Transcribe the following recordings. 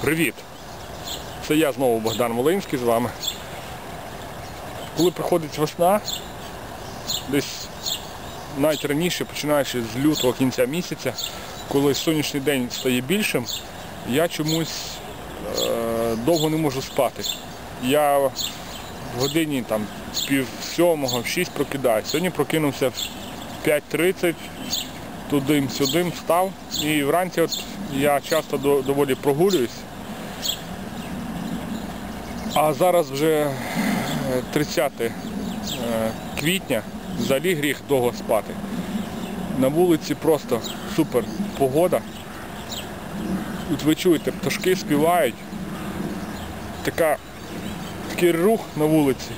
Привіт! Це я знову Богдан Волинський з вами. Коли приходить весна, десь навіть раніше, починаючи з лютого кінця місяця, коли сонячний день стає більшим, я чомусь е, довго не можу спати. Я в годині там пів сьомого, в шість прокидаюсь. Сьогодні прокинувся в 5.30, туди-сюди встав. І вранці от я часто до- доволі прогулююсь. А зараз вже е, 30 е, квітня, взагалі гріх довго спати. На вулиці просто супер погода. Тут ви чуєте, пташки співають. Така, такий рух на вулиці,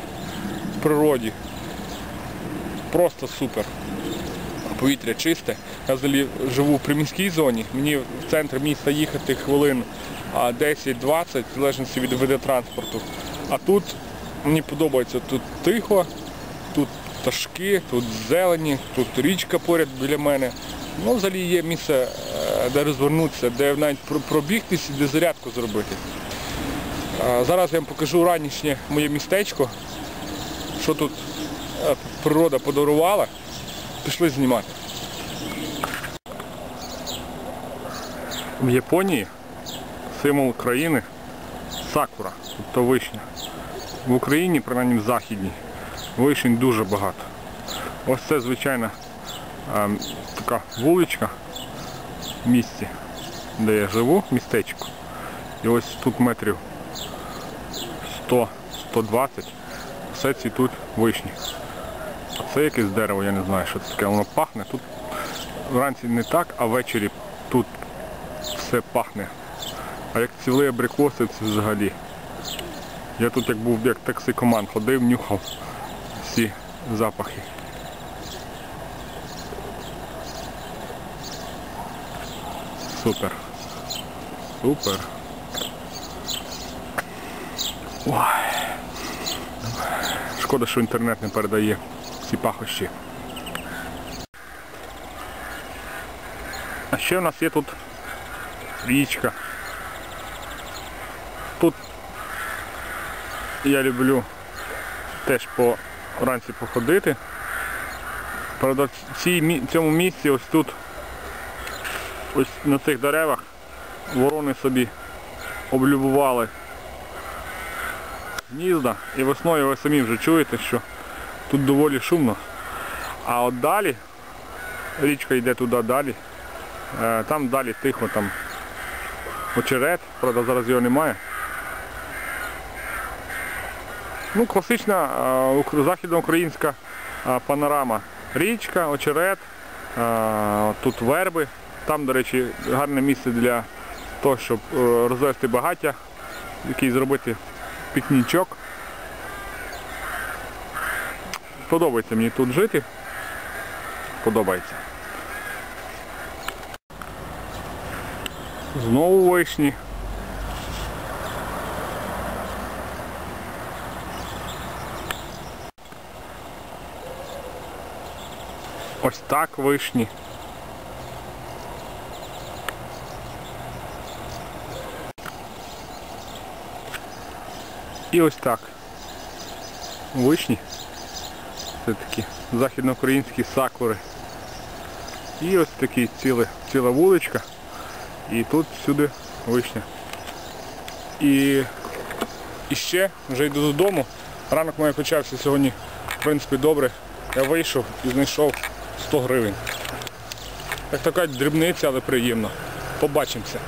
в природі. Просто супер. Повітря чисте. Я взагалі живу в приміській зоні. Мені в центр міста їхати хвилин 10-20, в залежності від виду транспорту. А тут мені подобається, тут тихо, тут пташки, тут зелені, тут річка поряд біля мене. Ну, взагалі є місце, е, де розвернутися, де навіть про- пробігтись, де зарядку зробити. Зараз я вам покажу ранішнє моє містечко, що тут е, природа подарувала. Пішли знімати. В Японії символ країни сакура, тобто вишня. В Україні, принаймні в Західній, вишень дуже багато. Ось це звичайна ем, така вуличка в місті, де я живу, містечко. І ось тут метрів 100-120 все цвітуть вишні. Це якесь дерево, я не знаю, що це таке. Воно пахне. Тут вранці не так, а ввечері тут все пахне. А як цілий абрикоси, це взагалі. Я тут як був як токсикоман, ходив, нюхав всі запахи. Супер. Супер. Ой. Шкода, що інтернет не передає ці пахощі. А ще в нас є тут річка. Тут я люблю теж по вранці походити. Правда, в цьому місці ось тут, ось на цих деревах ворони собі облюбували гнізда. І весною ви самі вже чуєте, що тут доволі шумно. А от далі, річка йде туди далі, е, там далі тихо, там очерет, правда зараз його немає. Ну, класична е, західноукраїнська е, панорама. Річка, очерет, тут верби. Там, до речі, гарне місце для того, щоб розвести багаття, який зробити пікнічок. Подобається мені тут жити. Подобається. Знову вишні. Ось так вишні. І ось так. Вишні. Це такі західноукраїнські сакури. І ось такі ціле, ціла вуличка. І тут всюди вишня. І, і ще вже йду додому. Ранок мій почався сьогодні, в принципі, добре. Я вийшов і знайшов 100 гривень. Як така дрібниця, але приємно. Побачимося.